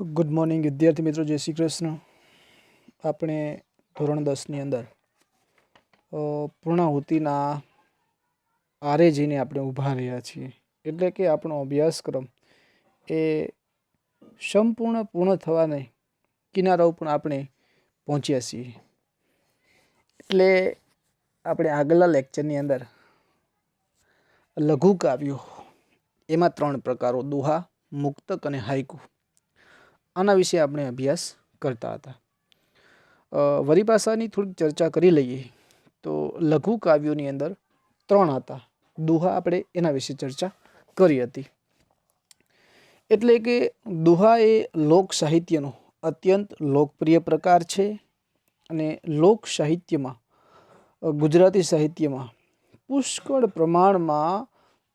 Good morning વિદ્યાર્થી મિત્રો, જય શ્રી કૃષ્ણ. આપણે ધોરણ દસની અંદર પૂર્ણાહુતિના આરે જઈને આપણે ઊભા રહ્યા છીએ. એટલે કે આપણો અભ્યાસક્રમ એ સંપૂર્ણ પૂર્ણ થવાને કિનારા ઉપર આપણે પહોંચ્યા છીએ. એટલે આપણે આગલા લેક્ચરની અંદર લઘુ કાવ્યો, એમાં ત્રણ પ્રકારો, દુહા, મુક્તક અને હાઈકુ આના વિશે આપણે અભ્યાસ કરતા હતા. વરી થોડીક ચર્ચા કરી લઈએ. તો લઘુ કાવ્યોની અંદર ત્રણ હતા. દુહા આપણે એના વિશે ચર્ચા કરી હતી. એટલે કે દુહા એ લોક સાહિત્યનો અત્યંત લોકપ્રિય પ્રકાર છે અને લોક સાહિત્યમાં ગુજરાતી સાહિત્યમાં પુષ્કળ પ્રમાણમાં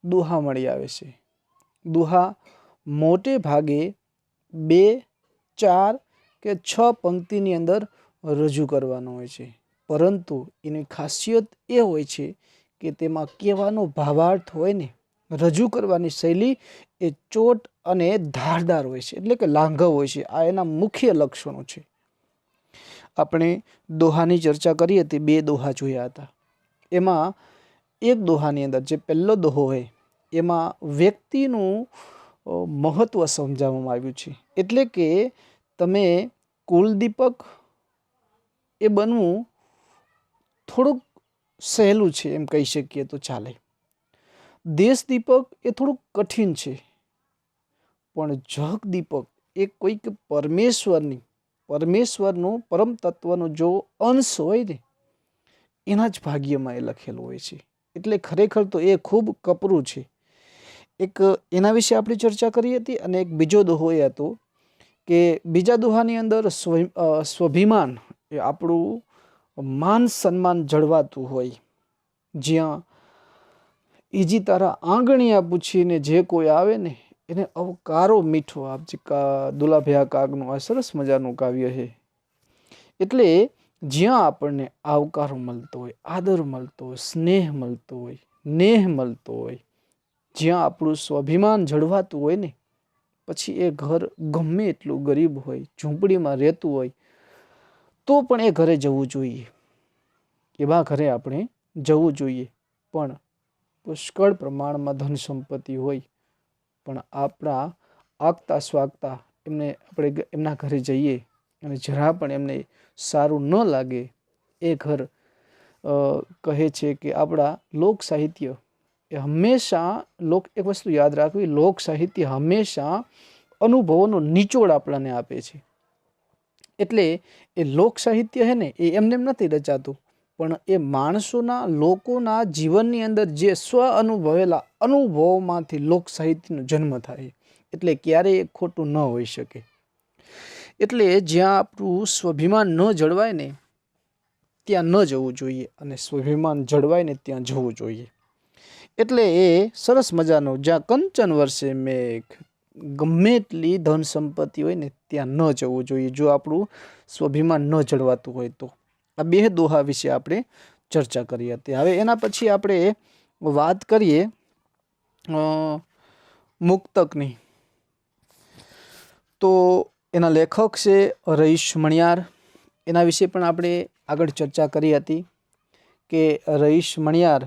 દુહા મળી આવે છે. દુહા મોટે ભાગે બે ચાર કે છ પંક્તિની અંદર રજૂ કરવાનો હોય છે. પરંતુ એની ખાસિયત એ હોય છે કે તેમાં કહેવાનો ભાવાર્થ હોય ને, રજૂ કરવાની શૈલી એ ચોટ અને ધારદાર હોય છે, એટલે કે લાંઘવ હોય છે. આ એના મુખ્ય લક્ષણો છે. આપણે દોહાની ચર્ચા કરી હતી બે દોહા જોયા હતા. એમાં એક દોહાની અંદર જે પહેલો દોહો હોય, એમાં વ્યક્તિનું મહત્ત્વ સમજાવવામાં આવ્યું છે. એટલે કે તમે કુલદીપક એ બનવું થોડુંક સહેલું છે એમ કહી શકીએ તો ચાલે. દેશદીપક એ થોડુંક કઠિન છે. પણ જગદીપક એ કોઈક પરમેશ્વરની, પરમેશ્વરનું પરમ તત્વનો જો અંશ હોય ને, એના જ ભાગ્યમાં એ લખેલું હોય છે. એટલે ખરેખર તો એ ખૂબ કપરું છે. એક એના વિશે આપણી ચર્ચા કરી હતી અને એક બીજો દોહો એ હતો કે બીજા દોહાની અંદર સ્વાભિમાન એ આપણું માન સન્માન જળવાતું હોય. જ્યાં ઈજી તારા આંગણીયા પૂછીને જે કોઈ આવે ને એને અવકારો મીઠો આપજે કા દુલાભયા કાગનું આ સરસ મજાનું કાવ્ય છે. એટલે જ્યાં આપણને આવકારો મળતો હોય, આદર મળતો હોય, સ્નેહ મળતો હોય, નેહ મળતો હોય જ્યાં આપણું સ્વાભિમાન જળવાતું હોય ને, પછી એ ઘર ગમે એટલું ગરીબ હોય, ઝૂંપડીમાં રહેતું હોય, તો પણ એ ઘરે જવું જોઈએ. એવા ઘરે આપણે જવું જોઈએ. પણ પુષ્કળ પ્રમાણમાં ધન સંપત્તિ હોય, પણ આપણા આગતા સ્વાગતા એમને આપણે એમના ઘરે જઈએ અને જરા પણ એમને સારું ન લાગે, એ ઘર કહે છે કે આપણા લોક સાહિત્ય એ હંમેશા લોક, એક વસ્તુ યાદ રાખવી, લોક સાહિત્ય હંમેશા અનુભવોનો નિચોડ આપણને આપે છે. એટલે એ લોક સાહિત્ય છે ને, એ એમને એમ નથી રચાતું, પણ એ માણસોના, લોકોના જીવનની અંદર જે સ્વ અનુભવેલા અનુભવોમાંથી લોક સાહિત્યનો જન્મ થાય, એટલે ક્યારેય ખોટું ન હોઈ શકે. એટલે જ્યાં આપણું સ્વાભિમાન ન જળવાય ને, ત્યાં ન જવું જોઈએ, અને સ્વાભિમાન જળવાય ને ત્યાં જવું જોઈએ. એટલે એ સરસ મજાનો જ્યાં કંચન વર્ષે મેઘ ગમે એટલી ધન સંપત્તિ હોય ને ત્યાં ન જવું જોઈએ. જો આપણું સ્વાભિમાન ન જળવાતું હોય તો. આ બે દોહા વિશે આપણે ચર્ચા કરી હતી. હવે એના પછી આપણે વાત કરીએ મુક્તકની. તો એના લેખક છે રહીશ મણિયાર. એના વિશે પણ આપણે આગળ ચર્ચા કરી હતી કે રહીશ મણિયાર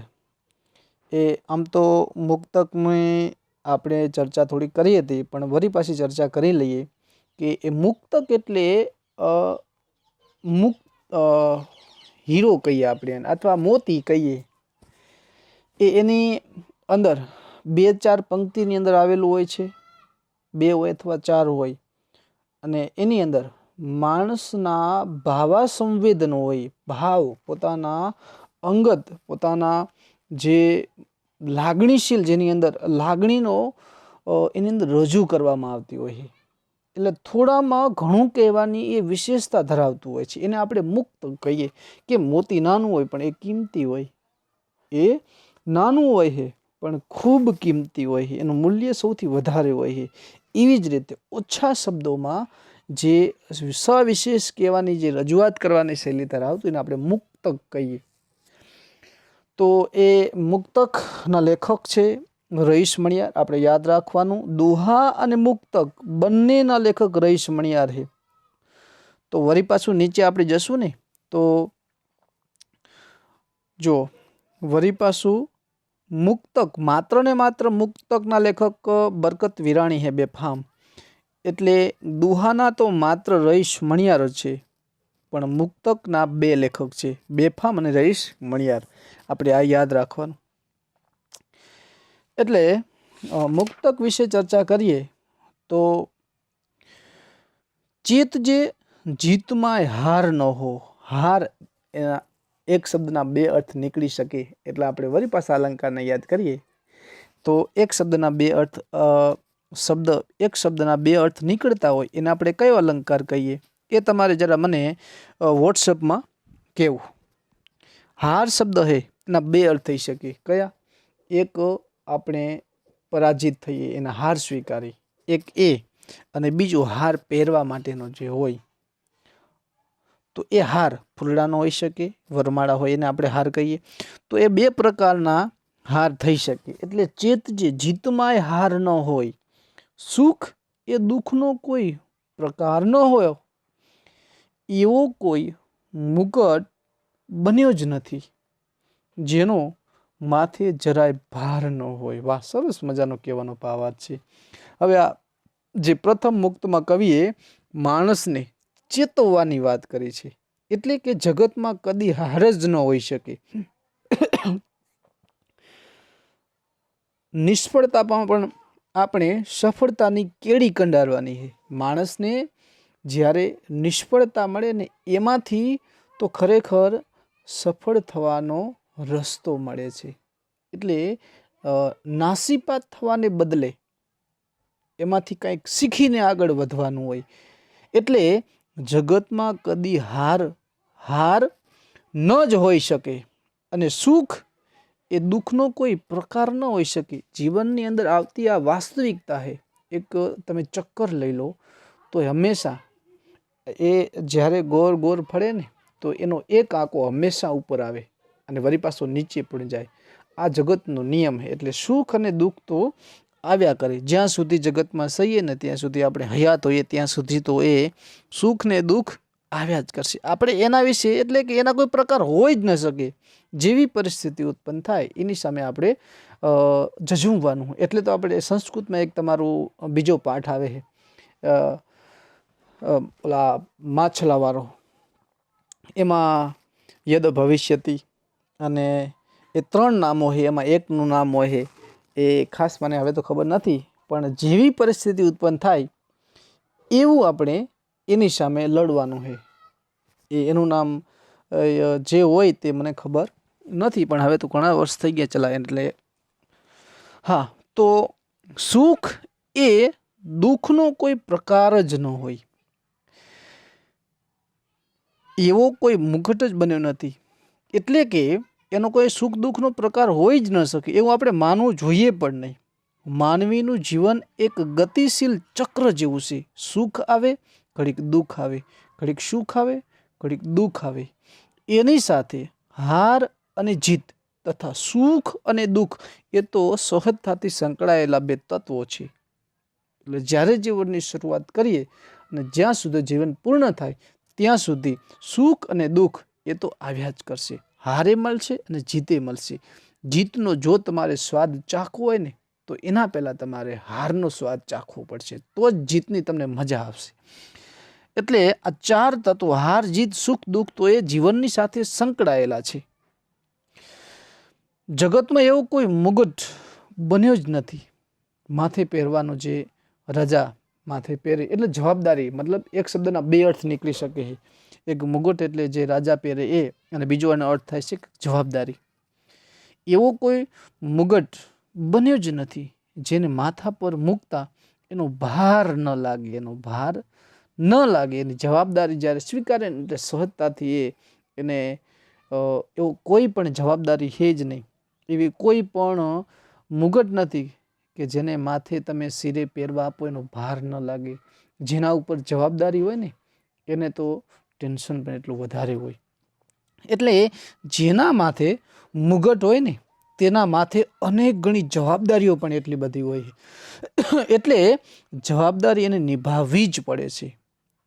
એ આમ તો મુક્તકની આપણે ચર્ચા થોડી કરી હતી, પણ વરી પાછી ચર્ચા કરી લઈએ કે એ મુક્તક એટલે મુક્ત હીરો કહીએ આપણે અથવા મોતી કહીએ. એ એની અંદર બે ચાર પંક્તિની અંદર આવેલું હોય છે, બે હોય અથવા ચાર હોય, અને એની અંદર માણસના ભાવા સંવેદનો હોય, ભાવ, પોતાના અંગત, પોતાના જે લાગણીશીલ જેની અંદર, લાગણીનો એની અંદર રજૂ કરવામાં આવતી હોય છે. એટલે થોડામાં ઘણું કહેવાની એ વિશેષતા ધરાવતું હોય છે. એને આપણે મુક્ત કહીએ કે મોતી નાનું હોય પણ એ કિંમતી હોય. એ નાનું હોય છે પણ ખૂબ કિંમતી હોય છે. એનું મૂલ્ય સૌથી વધારે હોય છે. એવી જ રીતે ઓછા શબ્દોમાં જે સવિશેષ કહેવાની જે રજૂઆત કરવાની શૈલી ધરાવતું એને આપણે મુક્તક કહીએ. તો એ મુક્તકના લેખક છે રહીશ મણિયાર. આપણે યાદ રાખવાનું, દુહા અને મુક્તક બંનેના લેખક રહીશ મણિયાર છે તો વળી પાછું નીચે આપણે જશું ને, તો જો, વરી પાછું મુક્તક, માત્ર ને માત્ર મુક્તકના લેખક બરકત વિરાણી હે બેફામ. એટલે દુહાના તો માત્ર રહીશ મણિયાર જ છે. પણ મુક્તકના બે લેખક છે. બેફામ અને રહીશ મણિયાર. આપણે આ યાદ રાખવાનું. એટલે મુક્તક વિશે ચર્ચા કરીએ તો ચિત્ત જે જીતમાં હાર ન હો, હાર એના એક શબ્દના બે અર્થ નીકળી શકે એટલે આપણે વરી પાછા અલંકારને યાદ કરીએ. તો એક શબ્દના બે અર્થ શબ્દ, એક શબ્દના બે અર્થ નીકળતા હોય એને આપણે કયો અલંકાર કહીએ? એ તમારે જરા મને વોટ્સઅપમાં કહેવું. હાર શબ્દ હે, એના બે અર્થ થઈ શકે. કયા? એક, આપણે પરાજિત થઈએ, એના હાર સ્વીકારી. એક, એ, અને બીજું હાર પહેરવા માટેનો જે હોય, તો એ હાર ફૂલડાનો હોઈ શકે, વરમાળા હોય એને આપણે હાર કહીએ. તો એ બે પ્રકારના હાર થઈ શકે. એટલે ચેત જે જીતમાંય હાર ન હોય, સુખ એ દુઃખનો કોઈ પ્રકાર ન હોય. એવો કોઈ મુકટ બન્યો જ નથી, જેનો માથે જરાય ભાર ન હોય. વાહ, સરસ મજાનો કહેવાનો ભાવાર્થ છે. હવે આ જે પ્રથમ મુક્તમાં કવિએ માણસને ચેતવવાની વાત કરી છે, એટલે કે જગતમાં કદી હાર જ ન હોઈ શકે. નિષ્ફળતામાં પણ આપણે સફળતાની કેળી કંડારવાની છે. માણસને જ્યારે નિષ્ફળતા મળે ને એમાંથી તો ખરેખર સફળ થવાનો રસ્તો મળે છે. એટલે નાસીપાત થવાને બદલે એમાંથી કંઈક શીખીને આગળ વધવાનું હોય. એટલે જગતમાં કદી હાર હાર ન જ હોઈ શકે અને સુખ એ દુઃખનો કોઈ પ્રકાર ન હોઈ શકે. જીવનની અંદર આવતી આ વાસ્તવિકતા છે એક તમે ચક્કર લઈ લો, તો હંમેશા એ જ્યારે ગોર ગોર ફરે ને, તો એનો એક આંકો હંમેશા ઉપર આવે અને વળી પાછો નીચે પણ જાય. આ જગતનો નિયમ છે. એટલે સુખ અને દુઃખ તો આવ્યા કરે. જ્યાં સુધી જગતમાં સહીએ ને ત્યાં સુધી આપણે હયાત હોઈએ, ત્યાં સુધી તો એ સુખ ને દુઃખ આવ્યા જ કરશે. આપણે એના વિશે એટલે કે એના કોઈ પ્રકાર હોય જ ન શકે. જેવી પરિસ્થિતિ ઉત્પન્ન થાય, એની સામે આપણે જજુમવાનું. એટલે તો આપણે સંસ્કૃતમાં એક તમારું બીજો પાઠ આવે છે. ઓલા માછલાવાળો. એમાં યદ ભવિષ્યતી અને એ ત્રણ નામો છે એમાં એકનું નામ હોય એ ખાસ મને હવે તો ખબર નથી, પણ જેવી પરિસ્થિતિ ઉત્પન્ન થાય, એવું આપણે એની સામે લડવાનું છે એ, એનું નામ જે હોય તે મને ખબર નથી, પણ હવે તો ઘણા વર્ષ થઈ ગયા ચલા, એટલે હા, તો સુખ એ દુઃખનો કોઈ પ્રકાર જ ન હોય. એવો કોઈ મુકટ જ બન્યો નથી. એટલે કે એનો કોઈ સુખ દુઃખનો પ્રકાર હોઈ જ ન શકે, એવું આપણે માનવું જોઈએ પણ નહીં. માનવીનું જીવન એક ગતિશીલ ચક્ર જેવું છે. સુખ આવે, ઘડીક દુઃખ આવે, ઘડીક સુખ આવે, ઘડીક દુઃખ આવે. એની સાથે હાર અને જીત તથા સુખ અને દુઃખ એ તો સહજતાથી સંકળાયેલા બે તત્વો છે. એટલે જ્યારે જીવનની શરૂઆત કરીએ અને જ્યાં સુધી જીવન પૂર્ણ થાય ત્યાં સુધી સુખ અને દુઃખ એ તો આવ્યા જ કરશે. હારે મળશે અને જીતે મળશે. જીતનો જો તમારે સ્વાદ ચાખવો હોય ને, તો એના પહેલાં તમારે હારનો સ્વાદ ચાખવો પડશે. તો જ જીતની તમને મજા આવશે. એટલે આ ચાર તત્વો, હાર, જીત, સુખ, દુઃખ, તો એ જીવનની સાથે સંકળાયેલા છે. જગતમાં એવો કોઈ મુગટ બન્યો જ નથી. માથે પહેરવાનો જે રજા માથે પહેરે. એટલે જવાબદારી, મતલબ એક શબ્દના બે અર્થ નીકળી શકે છે. એક મુગટ એટલે જે રાજા પહેરે એ અને બીજો એનો અર્થ થાય છે જવાબદારી. એવો કોઈ મુગટ બન્યો જ નથી જેને માથા પર મૂકતા એનો ભાર ન લાગે, એનો ભાર ન લાગે. એની જવાબદારી જ્યારે સ્વીકારે એટલે સહજતાથી એ એને એવો કોઈ પણ જવાબદારી છે જ નહીં. એવી કોઈ પણ મુગટ નથી કે જેને માથે તમે શિરે પહેરવા આપો, એનો ભાર ન લાગે. જેના ઉપર જવાબદારી હોય ને, એને તો ટેન્શન પણ એટલું વધારે હોય. એટલે જેના માથે મુગટ હોય ને, તેના માથે અનેક ગણી જવાબદારીઓ પણ એટલી બધી હોય એટલે જવાબદારી એને નિભાવવી જ પડે છે.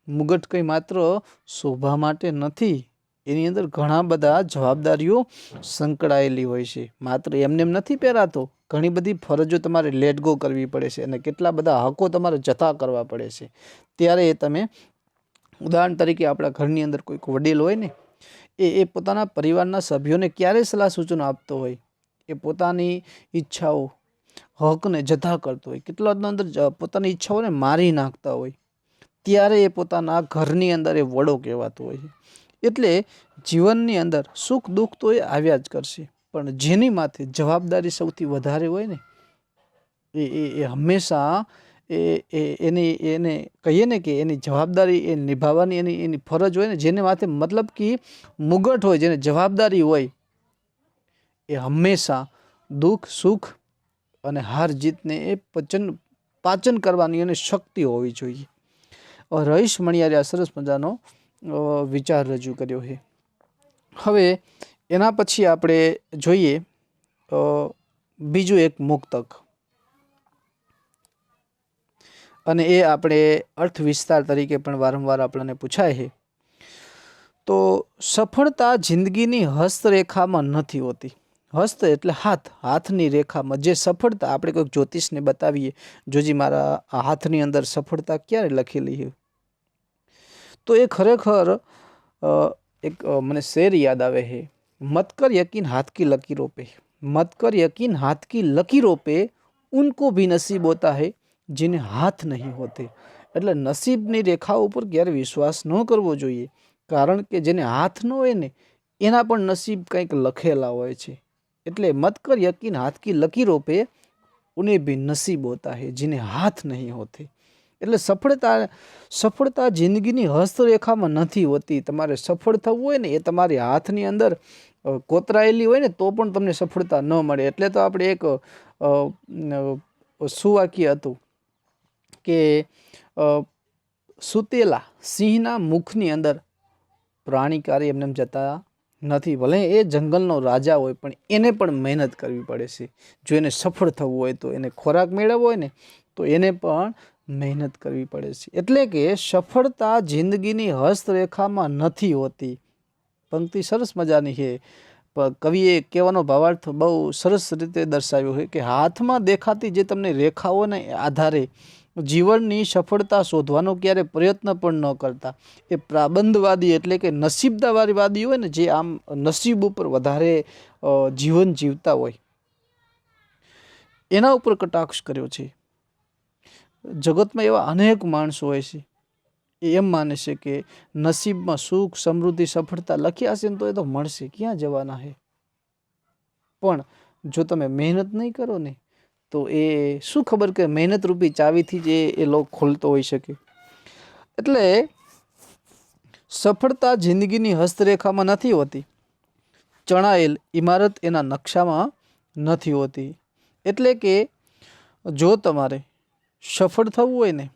મુગટ કંઈ માત્ર શોભા માટે નથી એની અંદર ઘણા બધા જવાબદારીઓ સંકળાયેલી હોય છે. માત્ર એમને એમ નથી પહેરાતો, ઘણી બધી ફરજો તમારે લેટ ગો કરવી પડે છે અને કેટલા બધા હકો તમારે જતા કરવા પડે છે. ત્યારે એ તમે ઉદાહરણ તરીકે આપણા ઘરની અંદર કોઈક વડીલ હોય ને, એ એ પોતાના પરિવારના સભ્યોને ક્યારે સલાહ સૂચનો આપતો હોય? એ પોતાની ઈચ્છાઓ, હકને જતા કરતો હોય. કેટલા અંદર પોતાની ઈચ્છાઓને મારી નાખતા હોય. ત્યારે એ પોતાના ઘરની અંદર એ વડો કહેવાતો હોય છે. એટલે જીવનની અંદર સુખ દુઃખ તો એ આવ્યા જ કરશે. પણ જેની માથે જવાબદારી સૌથી વધારે હોય ને, એ એ હંમેશા એ એ, એની, એને કહીએ ને કે એની જવાબદારી એ નિભાવવાની એની એની ફરજ હોય ને, જેને માથે મતલબ કે મુગટ હોય, જેને જવાબદારી હોય, એ હંમેશા દુઃખ, સુખ અને હાર જીતને એ પચન, પાચન કરવાની એને શક્તિ હોવી જોઈએ. રહીશ મણિયારે આ સરસ મજાનો. વિચાર રજૂ કર્યો છે. હવે એના પછી આપણે જોઈએ બીજું એક મુક્તક. અને એ આપણે અર્થ વિસ્તાર તરીકે પણ વારંવાર આપણને પૂછાય છે. તો સફળતા જિંદગીની હસ્તરેખામાં નથી હોતી. હસ્ત એટલે હાથ. હાથની રેખામાં જે સફળતા, આપણે કોઈક જ્યોતિષને બતાવીએ, જોજી મારા હાથની અંદર સફળતા ક્યારે લખેલી છે? તો એ ખરેખર એક મને શેર યાદ આવે છે મત કર યકીન હાથ કી લકીરો પે મત કર યકીન હાથ કી લકીરો પે ઉनको ભી નસીબ હોતા હે જેને હાથ નહીં હોતે. એટલે નસીબની રેખા ઉપર ક્યારે વિશ્વાસ ન કરવો જોઈએ. કારણ કે જેને હાથ ન હોય ને, એના પણ નસીબ કંઈક લખેલા હોય છે. એટલે મત કર યકીન હાથ કી લકીરો પે ઉને ભી નસીબ હોતા હે જેને હાથ નહીં હોતે. એટલે સફળતા સફળતા જિંદગીની હસ્તરેખામાં નથી હોતી. તમારે સફળ થવું હોય ને એ તમારી હાથની અંદર કોતરાયેલી હોય ને તો પણ તમને સફળતા ન મળે. એટલે તો આપણે એક સુવાક્ય હતું કે સુતેલા સિંહના મુખની અંદર પ્રાણીકારી એમને જતા નથી. ભલે એ જંગલનો રાજા હોય, પણ એને પણ મહેનત કરવી પડે છે. જો એને સફળ થવું હોય તો એને ખોરાક મેળવવો હોય ને, તો એને પણ મહેનત કરવી પડે છે. એટલે કે સફળતા જિંદગીની હસ્તરેખામાં નથી હોતી. પંક્તિ સરસ મજાની છે. કવિએ કહેવાનો ભાવાર્થ બહુ સરસ રીતે દર્શાવ્યો છે કે હાથમાં દેખાતી જે તમને રેખાઓને આધારે જીવનની સફળતા શોધવાનો ક્યારે પ્રયત્ન પણ ન કરતા. એ પ્રાબંધવાદી એટલે કે નસીબદાવાદી હોય ને જે આમ નસીબ ઉપર વધારે જીવન જીવતા હોય. એના ઉપર કટાક્ષ કર્યો છે. જગતમાં એવા અનેક માણસો હોય છે. એ એમ માને છે કે નસીબમાં સુખ, સમૃદ્ધિ, સફળતા લખ્યા હશે ને તો એ તો મળશે. ક્યાં જવાના છે પણ જો તમે મહેનત નહીં કરો ને, તો એ શું ખબર કે મહેનત રૂપી ચાવીથી જ એ લોક ખોલતો હોઈ શકે? એટલે સફળતા જિંદગીની હસ્તરેખામાં નથી હોતી. ચણાયેલ ઇમારત એના નકશામાં નથી હોતી. એટલે કે જો તમારે સફળ થવું હોય ને,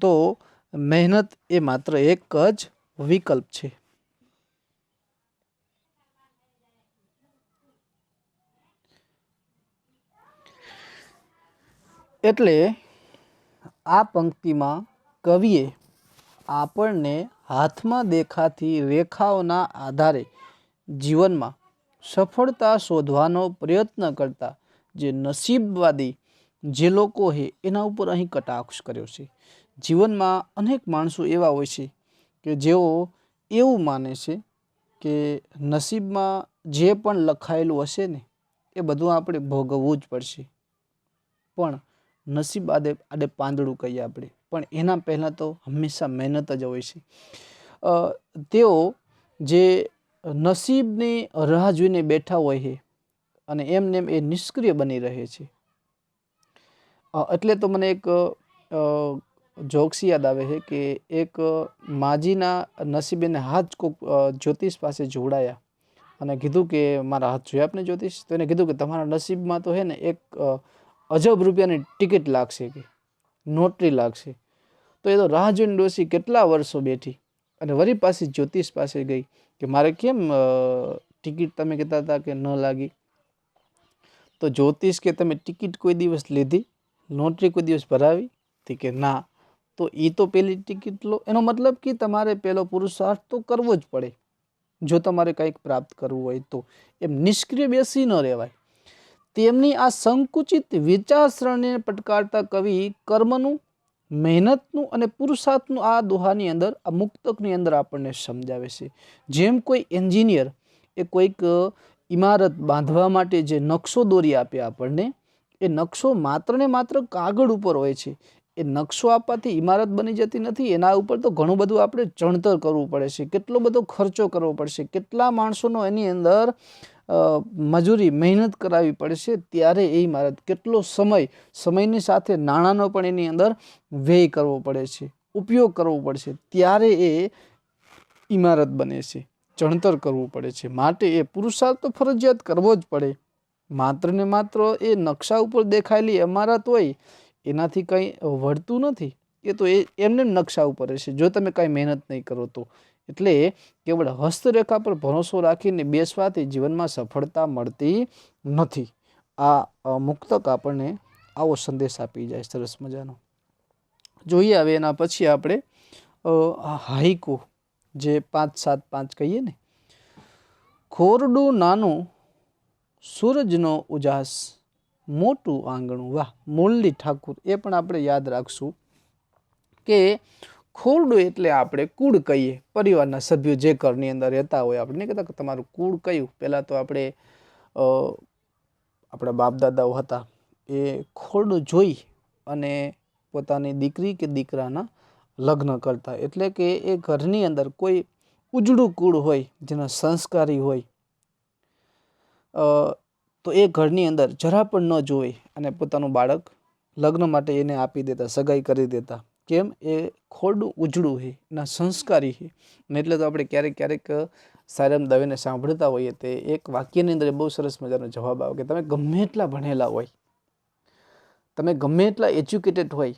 તો મહેનત એ માત્ર એક જ વિકલ્પ છે. એટલે આ પંક્તિમાં કવિએ આપણને હાથમાં દેખાતી રેખાઓના આધારે જીવનમાં સફળતા શોધવાનો પ્રયત્ન કરતા જે નસીબવાદી જે લોકો છે એના ઉપર અહીં કટાક્ષ કર્યો છે. જીવનમાં અનેક માણસો એવા હોય છે કે જેઓ એવું માને છે કે નસીબમાં જે પણ લખાયેલું હશે ને, એ બધું આપણે ભોગવવું જ પડશે. પણ નસીબ આડે આડે પાંદડું કહીએ આપણે. પણ એના પહેલાં તો હંમેશા મહેનત જ હોય છે. તેઓ જે નસીબની રાહ જોઈને બેઠા હોય છે અને એમને એ નિષ્ક્રિય બની રહે છે. એટલે તો મને એક જોક્સ યાદ આવે છે કે એક માજીના નસીબેને હાથ કોક જ્યોતિષ પાસે જોડાયા અને કીધું કે મારા હાથ જોયા આપને જ્યોતિષ? તો એને કીધું કે તમારા નસીબમાં તો હે ને એક અજબ રૂપિયાની ટિકિટ લાગશે કે, નોટરી લાગશે. તો એ તો રાહ જોઈને ડોસી કેટલા વર્ષો બેઠી અને વરી પાછી જ્યોતિષ પાસે ગઈ કે મારે કેમ ટિકિટ તમે કહેતા હતા કે ન લાગી? તો જ્યોતિષ કે તમે ટિકિટ કોઈ દિવસ લીધી? લોટરી કોઈ દિવસ ભરાવી. થી કે ના. તો એ તો પેલી ટિકિટ લો. એનો મતલબ કે તમારે પહેલો પુરુષાર્થ તો કરવો જ પડે. જો તમારે કંઈક પ્રાપ્ત કરવું હોય તો. એમ નિષ્ક્રિય બેસી ન રહેવાય. તેમની આ સંકુચિત વિચારસરણીને પટકારતા કવિ કર્મનું, મહેનતનું અને પુરુષાર્થનું આ દોહાની અંદર, આ મુક્તકની અંદર આપણને સમજાવે છે. જેમ કોઈ એન્જિનિયર એ કોઈક ઇમારત બાંધવા માટે જે નકશો દોરી આપે આપણને એ નકશો માત્ર ને માત્ર કાગળ ઉપર હોય છે. એ નકશો આપવાથી ઇમારત બની જતી નથી, એના ઉપર તો ઘણું બધું આપણે ચણતર કરવું પડે છે. કેટલો બધો ખર્ચો કરવો પડશે, કેટલા માણસોનો એની અંદર મજૂરી, મહેનત કરાવી પડશે ત્યારે એ ઇમારત કેટલો સમય, સમયની સાથે નાણાંનો પણ એની અંદર વ્યય કરવો પડે છે, ઉપયોગ કરવો પડશે, ત્યારે એ ઇમારત બને છે, ચણતર કરવું પડે છે. માટે એ પુરુષાર્થ તો ફરજિયાત કરવો જ પડે. માત્ર ને માત્ર એ નકશા ઉપર દેખાયેલી ઇમારત હોય, એનાથી કંઈ વળતું નથી. એ તો એ, એમને નકશા ઉપર રહેશે. જો તમે કાંઈ મહેનત નહીં કરો તો. એટલે કેવળ હસ્તરેખા પર ભરોસો રાખીને બેસવાથી જીવનમાં સફળતા મળતી નથી. આ મુક્તક આપણને આવો સંદેશ આપી જાય સરસ મજાનો. જોઈએ હવે એના પછી આપણે હાઈકુ જે પાંચ સાત પાંચ કહીએ ને. ખોરડું નાનું સૂરજનો ઉજાસ, મોટું આંગણું. વાહ, મુરલી ઠાકુર, એ પણ આપણે યાદ રાખશું કે ખોરડું એટલે આપણે કુળ કહીએ. પરિવારના સભ્યો જે ઘરની અંદર રહેતા હોય, આપણે કહેતા કે તમારું કુળ કયું. પહેલાં તો આપણે આપણા બાપ દાદાઓ હતા. એ ખોરડું જોઈ અને પોતાની દીકરી કે દીકરાના લગ્ન કરતા. એટલે કે એ ઘરની અંદર કોઈ ઉજળું કુળ હોય, જેના સંસ્કારી હોય તો એ ઘરની અંદર જરા પણ ન જોઈ અને પોતાનું બાળક લગ્ન માટે એને આપી દેતા, સગાઈ કરી દેતા. કેમ? એ ખોરડું ઉજળું છે એના સંસ્કારી છે એટલે તો આપણે ક્યારેક ક્યારેક સાયરમ દવેને સાંભળતા હોઈએ તે એક વાક્યની અંદર બહુ સરસ મજાનો જવાબ આવે કે તમે ગમે એટલા ભણેલા હોય, તમે ગમે એટલા એજ્યુકેટેડ હોય,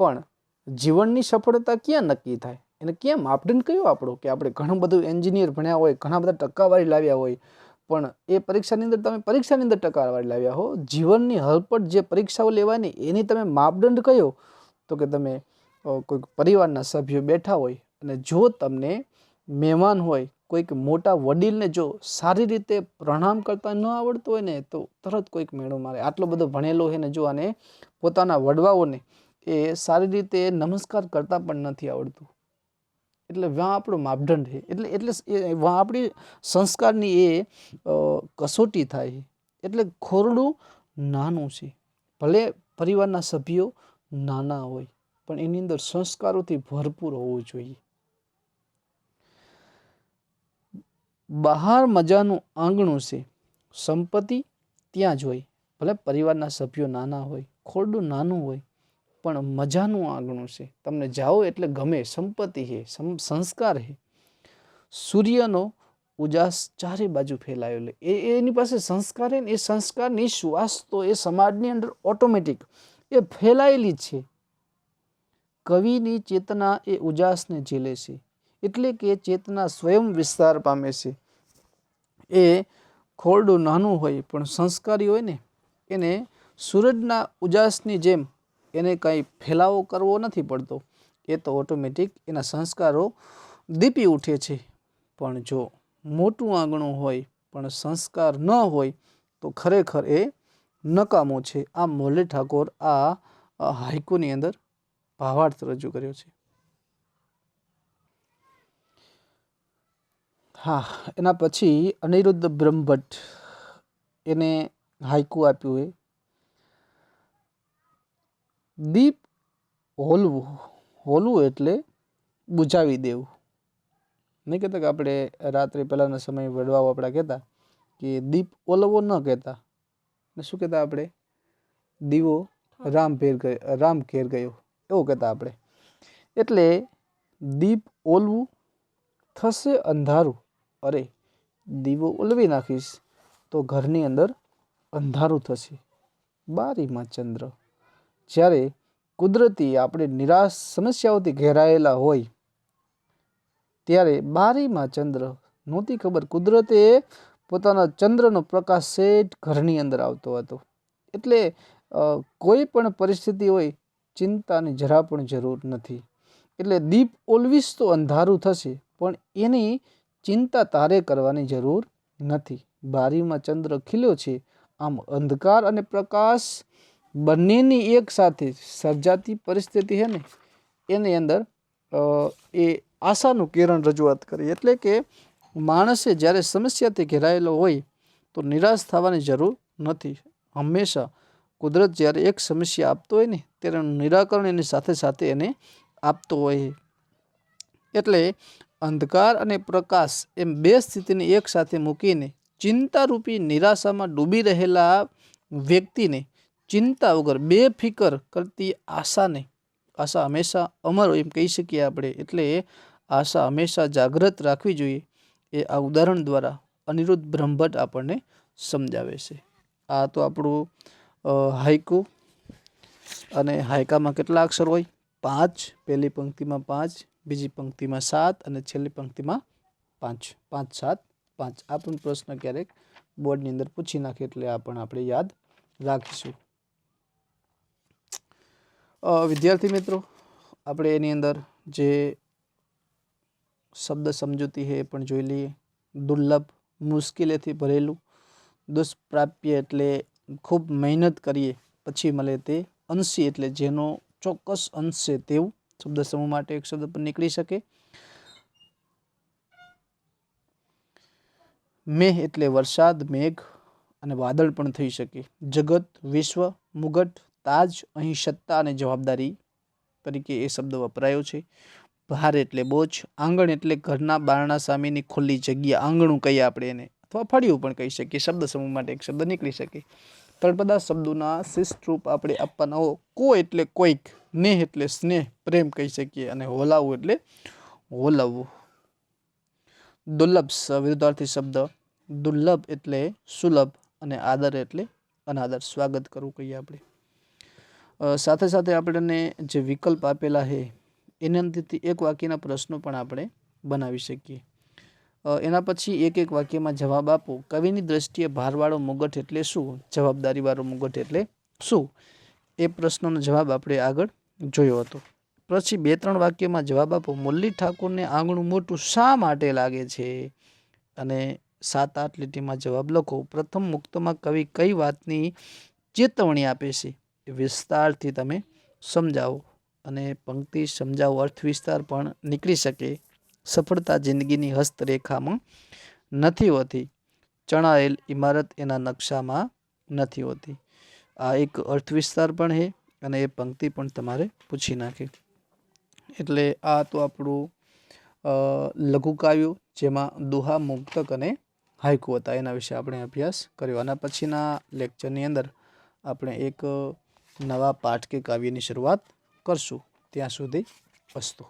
પણ જીવનની સફળતા ક્યાં નક્કી થાય? એને ક્યાં માપદંડ કયો આપણો કે આપણે ઘણું બધું એન્જિનિયર ભણ્યા હોય, ઘણા બધા ટકાવારી લાવ્યા હોય પણ એ પરીક્ષાની અંદર તમે પરીક્ષાની અંદર ટકાવારી લાવ્યા હો. જીવનની હલપટ જે પરીક્ષાઓ લેવાની, એની તમે માપદંડ કયો તો કે તમે કોઈક પરિવારના સભ્યો બેઠા હોય અને જો તમને મહેમાન હોય, કોઈક મોટા વડીલને જો સારી રીતે પ્રણામ કરતા ન આવડતું હોય ને, તો તરત કોઈક મેળો મારે. આટલો બધો ભણેલો હોય ને જો અને પોતાના વડવાઓને એ સારી રીતે નમસ્કાર કરતા પણ નથી આવડતું. એટલે વાં આપણો માપદંડ છે. એટલે એટલે વાં આપણી સંસ્કારની એ કસોટી થાય. એટલે ખોરડું નાનું છે. ભલે પરિવારના સભ્યો નાના હોય, પણ એની અંદર સંસ્કારોથી ભરપૂર હોવું જોઈએ. બહાર મજાનું આંગણું છે. સંપત્તિ ત્યાં જ હોય. ભલે પરિવારના સભ્યો નાના હોય, ખોરડું નાનું હોય પણ મજાનું આંગણું છે. તમને જાઓ એટલે ગમે, સંપત્તિ છે સંસ્કાર છે સૂર્યનો ઉજાસ ચારે બાજુ ફેલાયેલો. એ, એની પાસે સંસ્કાર છે ને, એ સંસ્કારની શ્વાસ તો એ સમાજની અંદર ઓટોમેટિક એ ફેલાયેલી જ છે. કવિની ચેતના એ ઉજાસને ઝીલે છે. એટલે કે ચેતના સ્વયં વિસ્તાર પામે છે. એ ખોરડું નાનું હોય પણ સંસ્કારી હોય ને, એને સૂરજના ઉજાસની જેમ એને કંઈ ફેલાવો કરવો નથી પડતો. એ તો ઓટોમેટિક એના સંસ્કારો દીપી ઉઠે છે. પણ જો મોટું આંગણું હોય, પણ સંસ્કાર ન હોય, તો ખરેખર એ નકામો છે. આ મોલે ઠાકોર આ હાઈકોની અંદર ભાવાર્થ રજૂ કર્યો છે. હા, એના પછી અનિરુદ્ધ બ્રહ્મભટ્ટ એને હાઈકુ આપ્યું એ. દીપ હોલવું હોલવું એટલે બુજાવી દેવું. નહીં કહેતા કે આપણે રાત્રે પહેલાંના સમયે વડવાઓ આપણા કહેતા કે દીપ ઓલવો ન કહેતા. ને શું કહેતા આપણે? દીવો રામ ભેર ગયો, રામ ઘેર ગયો, એવું કહેતા આપણે. એટલે દીપ ઓલવું થશે અંધારું. અરે, દીવો ઓલવી નાખીશ તો ઘરની અંદર અંધારું થશે. બારીમાં ચંદ્ર. જ્યારે કુદરતી આપણે નિરાશ સમસ્યાઓથી ઘેરાયેલા હોય, ત્યારે બારીમાં ચંદ્ર. નહોતી ખબર, કુદરતે પોતાના ચંદ્રનો પ્રકાશ શેઠ ઘરની અંદર આવતો હતો. એટલે કોઈ પણ પરિસ્થિતિ હોય, ચિંતાની જરા પણ જરૂર નથી. એટલે દીપ ઓલવીસ તો અંધારું થશે, પણ એની ચિંતા તારે કરવાની જરૂર નથી. બારીમાં ચંદ્ર ખીલ્યો છે, આમ અંધકાર અને પ્રકાશ બંનેની એક સાથે સર્જાતી પરિસ્થિતિ છે ને, એની અંદર એ આશાનું કિરણ રજૂઆત કરી. એટલે કે માણસે જ્યારે સમસ્યાથી ઘેરાયેલો હોય તો નિરાશ થવાની જરૂર નથી. હંમેશા કુદરત જ્યારે એક સમસ્યા આપતો હોય ને, ત્યારે નિરાકરણ એની સાથે સાથે એને આપતો હોય. એટલે અંધકાર અને પ્રકાશ એમ બે સ્થિતિને એક સાથે મૂકીને ચિંતારૂપી નિરાશામાં ડૂબી રહેલા વ્યક્તિને ચિંતા વગર બેફિકર કરતી આશાને આશા હંમેશા અમર એમ કહી શકીએ આપણે. એટલે આશા હંમેશા જાગૃત રાખવી જોઈએ. એ આ ઉદાહરણ દ્વારા અનિરુદ્ધ બ્રહ્મભટ્ટ આપણને સમજાવે છે. આ તો આપણું હાઈકુ અને હાયકામાં કેટલા અક્ષર હોય? પાંચ. પહેલી પંક્તિમાં પાંચ, બીજી પંક્તિમાં સાત અને છેલ્લી પંક્તિમાં પાંચ. પાંચ, સાત, પાંચ. આ પણ પ્રશ્ન ક્યારેક બોર્ડની અંદર પૂછી નાખે એટલે આ પણ આપણે યાદ રાખીશું. વિદ્યાર્થી મિત્રો, આપણે એની અંદર જે શબ્દ સમજૂતી એ પણ જોઈ લઈએ. દુર્લભ, મુશ્કેલીથી ભરેલું, દુષ્પ્રાપ્ય એટલે ખૂબ મહેનત કરીએ, પછી મળે તે અંશી એટલે જેનો ચોક્કસ અંશ છે તેવું શબ્દ સમૂહ માટે એક શબ્દ પણ નીકળી શકે. મેહ એટલે વરસાદ, મેઘ અને વાદળ પણ થઈ શકે. જગત, વિશ્વ, મુગટ તાજ અહીં સત્તા અને જવાબદારી તરીકે એ શબ્દ વપરાયો છે. ભાર એટલે બોજ, આંગણ એટલે ઘરના બારણા સામેની ખુલ્લી જગ્યા, આંગણું કહીએ આપણે એને. અથવા ફળિયું પણ કહી શકીએ, શબ્દ સમૂહ માટે એક શબ્દ નીકળી શકે. તળપદા શબ્દોના શિષ્ટ રૂપ આપણે આપવાના હો કો એટલે કોઈક, નેહ એટલે સ્નેહ, પ્રેમ કહી શકીએ અને હોલાવવું એટલે હોલાવવું દુર્લભ વિરુદ્ધાર્થી શબ્દ. દુર્લભ એટલે સુલભ અને આદર એટલે અનાદર. સ્વાગત કરવું કહીએ આપણે. સાથે સાથે આપણને જે વિકલ્પ આપેલા છે એની અંદરથી એક વાક્યના પ્રશ્નો પણ આપણે બનાવી શકીએ. એના પછી એક એક વાક્યમાં જવાબ આપો. કવિની દ્રષ્ટિએ ભારવાળો મુગટ એટલે શું? જવાબદારીવાળો મુગટ એટલે શું? એ પ્રશ્નનો જવાબ આપણે આગળ જોયો હતો. પછી બે ત્રણ વાક્યમાં જવાબ આપો. મુરલી ઠાકોરને આંગણું મોટું શા માટે લાગે છે? અને સાત આઠ લીટીમાં જવાબ લખો. પ્રથમ મુક્તમાં કવિ કઈ વાતની ચેતવણી આપે છે? વિસ્તારથી તમે સમજાવો અને પંક્તિ સમજાવો અર્થ વિસ્તાર પણ નીકળી શકે. સફળતા જિંદગીની હસ્તરેખામાં નથી હોતી. ચણાયેલ ઇમારત એના નકશામાં નથી હોતી. આ એક અર્થ વિસ્તાર પણ છે અને એ પંક્તિ પણ તમારે પૂછી નાખી. એટલે આ તો આપણું લઘુકાવ્યું જેમાં દુહા મુક્તક અને હાઇકુ હતા. એના વિશે આપણે અભ્યાસ કર્યો આના પછીના લેક્ચરની અંદર આપણે એક નવા પાઠ કે કાવ્યની શરૂઆત કરશું. ત્યાં સુધી અસ્તુ.